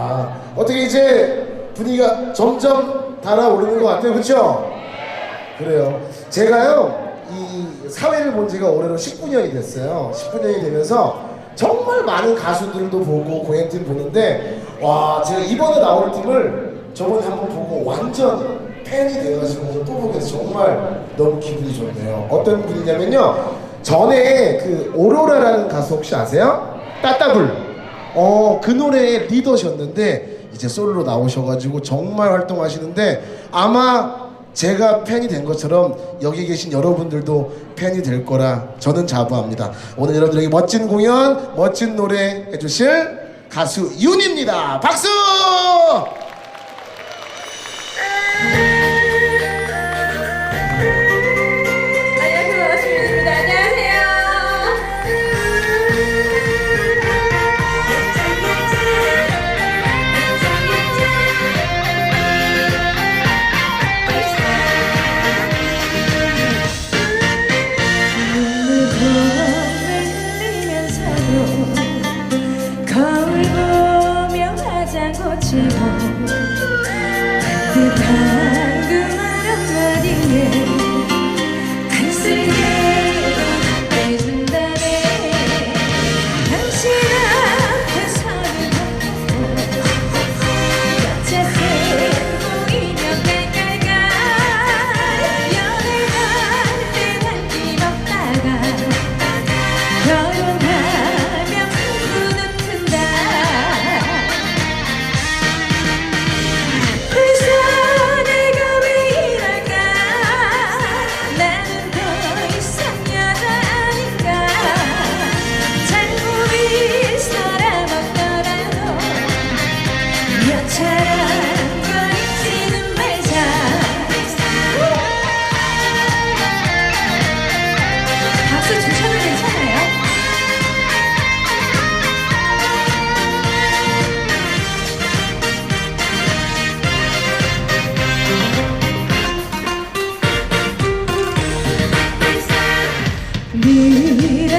아, 어떻게 이제 분위기가 점점 달아오르는 것 같아요. 그렇죠? 그래요. 제가요, 이 사회를 본 지가 올해로 19년이 됐어요. 19년이 되면서 정말 많은 가수들도 보고 공연팀 보는데, 와, 제가 이번에 나올 팀을 저번에 한번 보고 완전 팬이 되어가지고 또 보게 정말 너무 기분이 좋네요. 어떤 분이냐면요. 전에 그 오로라라는 가수 혹시 아세요? 따따블. 어, 그 노래의 리더셨는데 이제 솔로로 나오셔가지고 정말 활동하시는데 아마 제가 팬이 된 것처럼 여기 계신 여러분들도 팬이 될 거라 저는 자부합니다. 오늘 여러분들에게 멋진 공연, 멋진 노래 해주실 가수 윤입니다. 박수! 니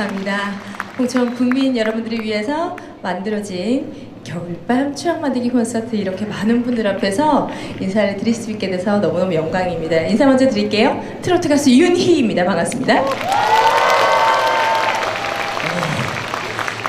감사합니다. 홍천 국민 여러분들을 위해서 만들어진 겨울밤 추억 만들기 콘서트 이렇게 많은 분들 앞에서 인사를 드릴 수 있게 돼서 너무너무 영광입니다. 인사 먼저 드릴게요. 트로트 가수 윤희입니다. 반갑습니다.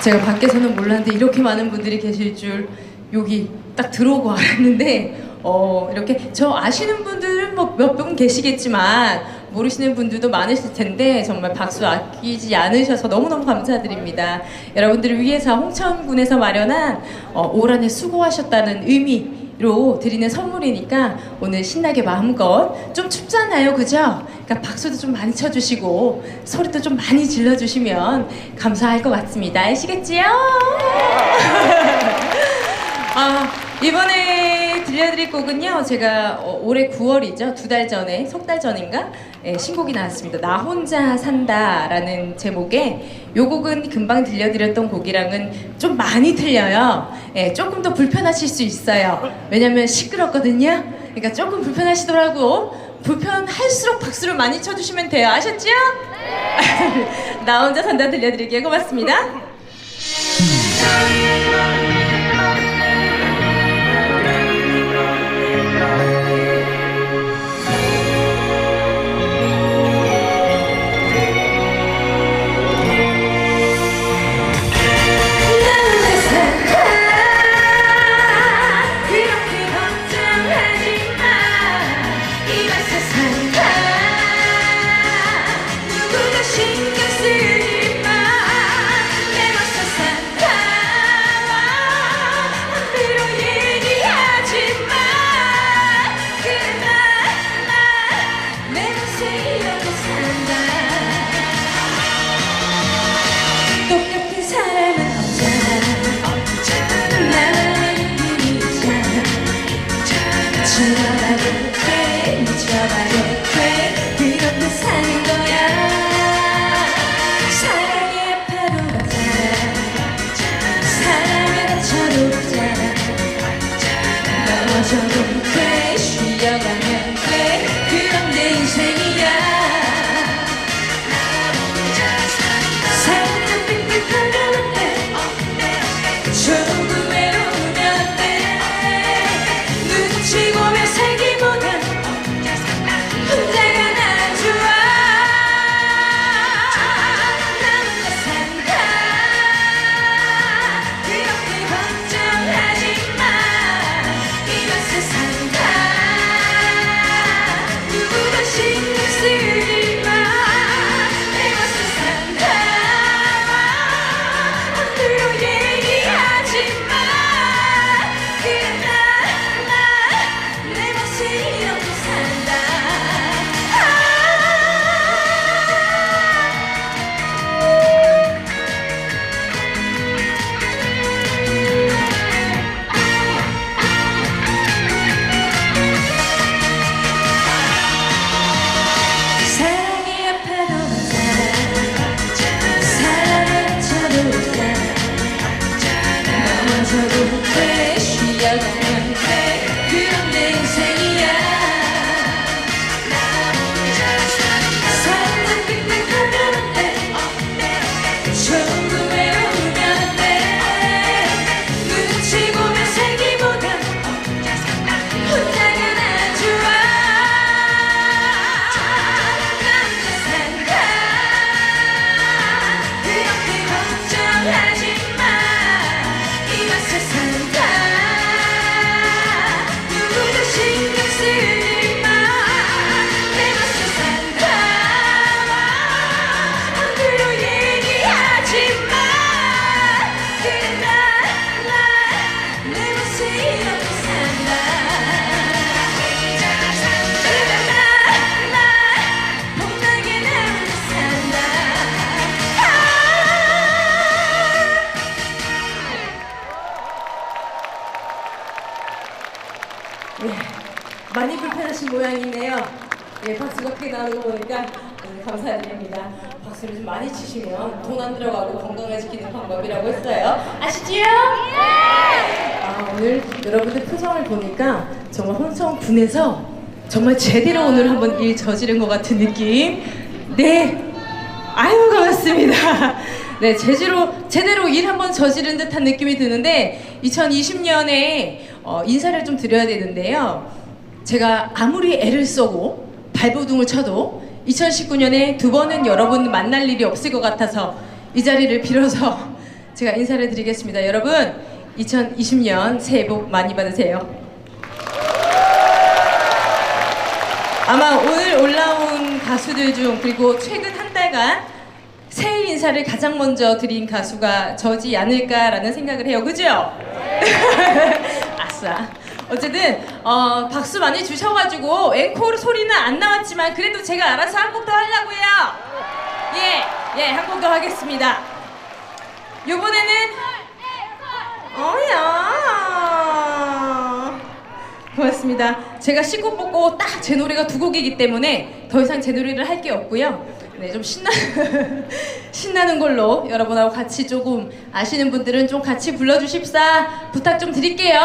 제가 밖에서는 몰랐는데 이렇게 많은 분들이 계실 줄 여기 딱 들어오고 알았는데 어 이렇게 저 아시는 분들은 뭐 몇 분 계시겠지만 모르시는 분들도 많으실 텐데 정말 박수 아끼지 않으셔서 너무너무 감사드립니다. 여러분들을 위해서 홍천군에서 마련한 어, 올 한해 수고하셨다는 의미 로 드리는 선물이니까 오늘 신나게 마음껏 좀 춥잖아요, 그죠? 그러니까 박수도 좀 많이 쳐주시고 소리도 좀 많이 질러주시면 감사할 것 같습니다. 아시겠지요? 아, 이번에 들려드릴 곡은요. 제가 어, 올해 9월이죠. 두 달 전에, 석 달 전인가? 예, 신곡이 나왔습니다. 나 혼자 산다라는 제목의 요 곡은 금방 들려드렸던 곡이랑은 좀 많이 틀려요. 예, 조금 더 불편하실 수 있어요. 왜냐면 시끄럽거든요. 그러니까 조금 불편하시더라고. 불편할수록 박수를 많이 쳐주시면 돼요. 아셨죠? 나 혼자 산다 들려드릴게요. 고맙습니다. 모양이네요. 예, 박수가 크게 나오는 거 보니까 음, 감사드립니다. 박수를 좀 많이 치시면 돈 안 들어가고 건강을 지키는 방법이라고 했어요. 아시지요? 아, 오늘 여러분들 표정을 보니까 정말 분해서 정말 제대로 오늘 한번 일 저지른 것 같은 느낌. 네. 아유, 고맙습니다. 네, 제대로, 제대로 일 한번 저지른 듯한 느낌이 드는데, 2020년에 어, 인사를 좀 드려야 되는데요. 제가 아무리 애를 써고 발버둥을 쳐도 2019년에 두 번은 여러분 만날 일이 없을 것 같아서 이 자리를 빌어서 제가 인사를 드리겠습니다. 여러분, 2020년 새해 복 많이 받으세요. 아마 오늘 올라온 가수들 중 그리고 최근 한 달간 새해 인사를 가장 먼저 드린 가수가 저지 않을까라는 생각을 해요. 그죠? 아싸. 어쨌든 어, 박수 많이 주셔가지고 앵콜 소리는 안 나왔지만 그래도 제가 알아서 한 곡 더 하려고요. 예, 예, 한 곡 더 하겠습니다. 이번에는 어야. 고맙습니다. 제가 씻고 뽑고 딱 제 노래가 두 곡이기 때문에 더 이상 제 노래를 할 게 없고요. 네, 좀 신나 신나는 걸로 여러분하고 같이 조금 아시는 분들은 좀 같이 불러주십사 부탁 좀 드릴게요.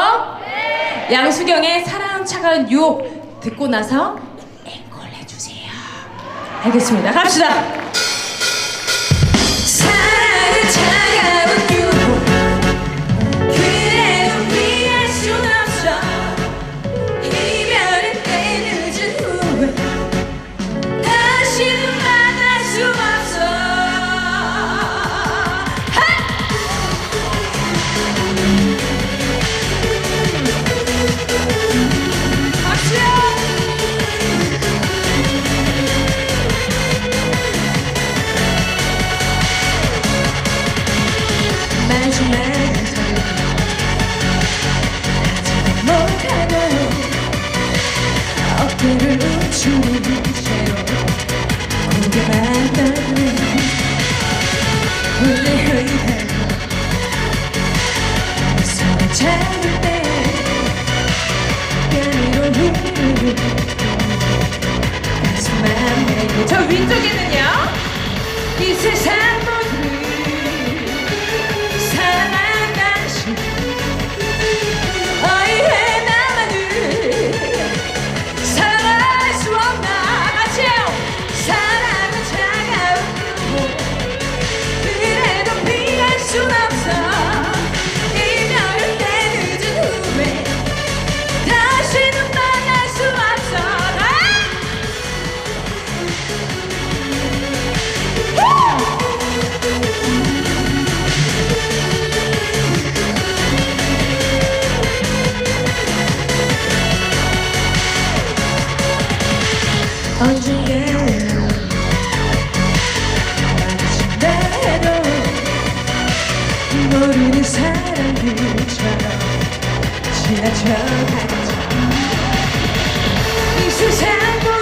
양수경의 사랑 차가운 유혹 듣고 나서 앵콜 해주세요. 알겠습니다. 갑시다. 저 위쪽에는요. 이 세상 사람들처럼 지나쳐가지 이 세상 모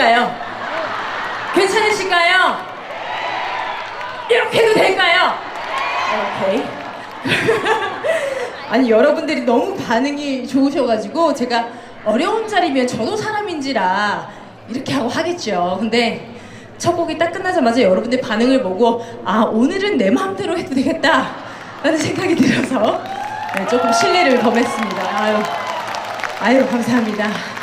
되니까요. 괜찮으실까요? 이렇게 해도 될까요? 오케이. 아니 여러분들이 너무 반응이 좋으셔가지고 제가 어려운 자리면 저도 사람인지라 이렇게 하고 하겠죠. 근데 첫 곡이 딱 끝나자마자 여러분들 반응을 보고 아 오늘은 내 마음대로 해도 되겠다 라는 생각이 들어서 네, 조금 신뢰를 범했습니다. 아유, 아유 감사합니다.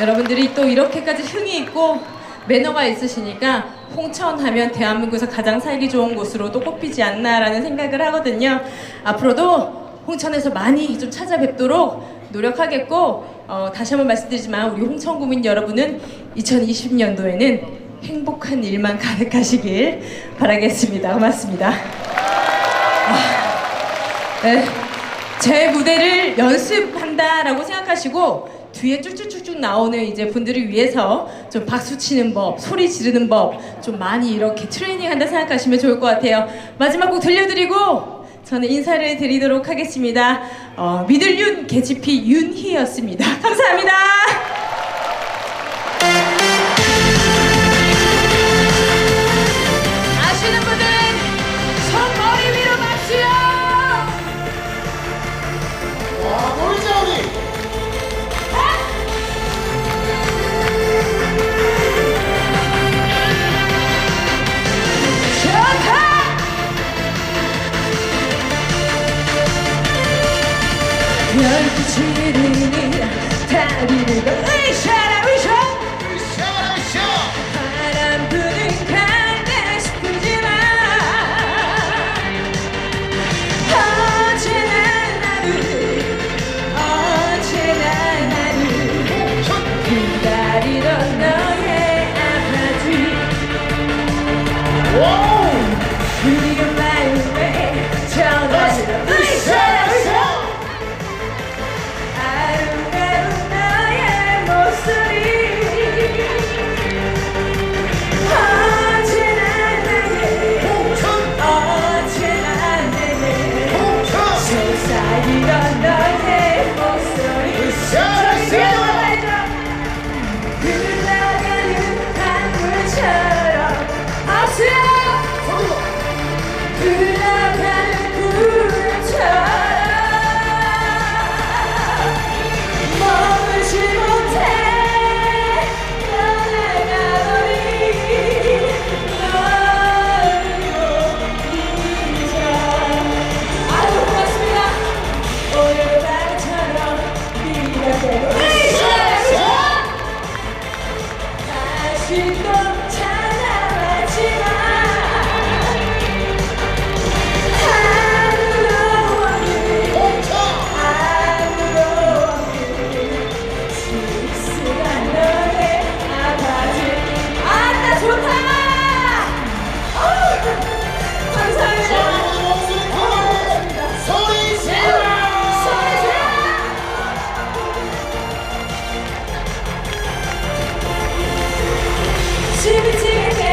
여러분들이 또 이렇게까지 흥이 있고 매너가 있으시니까 홍천 하면 대한민국에서 가장 살기 좋은 곳으로 또 꼽히지 않나라는 생각을 하거든요. 앞으로도 홍천에서 많이 좀 찾아뵙도록 노력하겠고 어, 다시 한번 말씀드리지만 우리 홍천 구민 여러분은 2020년도에는 행복한 일만 가득하시길 바라겠습니다. 고맙습니다. 아, 네. 제 무대를 연습한다라고 생각하시고 뒤에 쭉쭉쭉쭉 나오는 이제 분들을 위해서 좀 박수 치는 법, 소리 지르는 법 좀 많이 이렇게 트레이닝 한다 생각하시면 좋을 것 같아요. 마지막 곡 들려드리고 저는 인사를 드리도록 하겠습니다. 어, 미들윤 개지피 윤희였습니다. 감사합니다. 지름이 다리를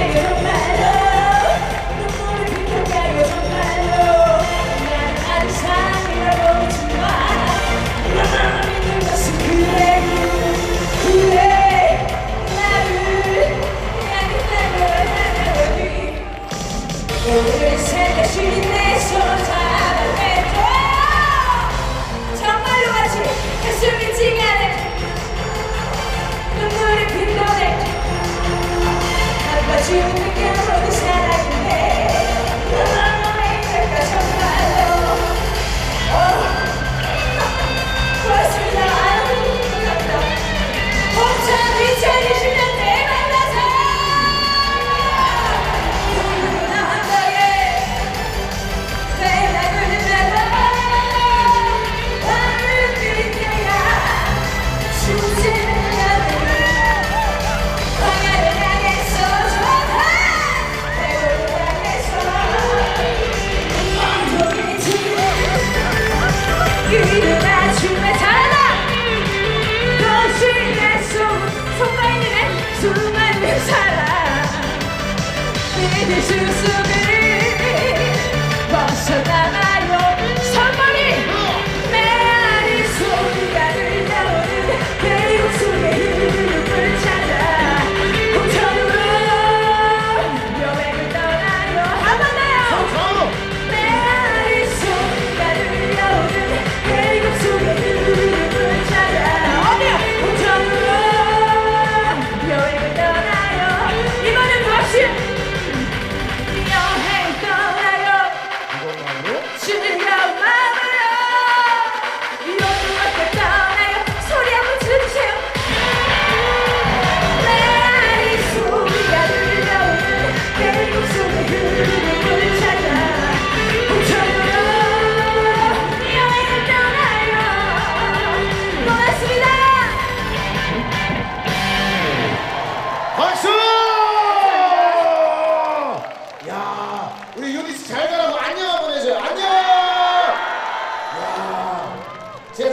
Take a man. 사랑. 믿을 수 없는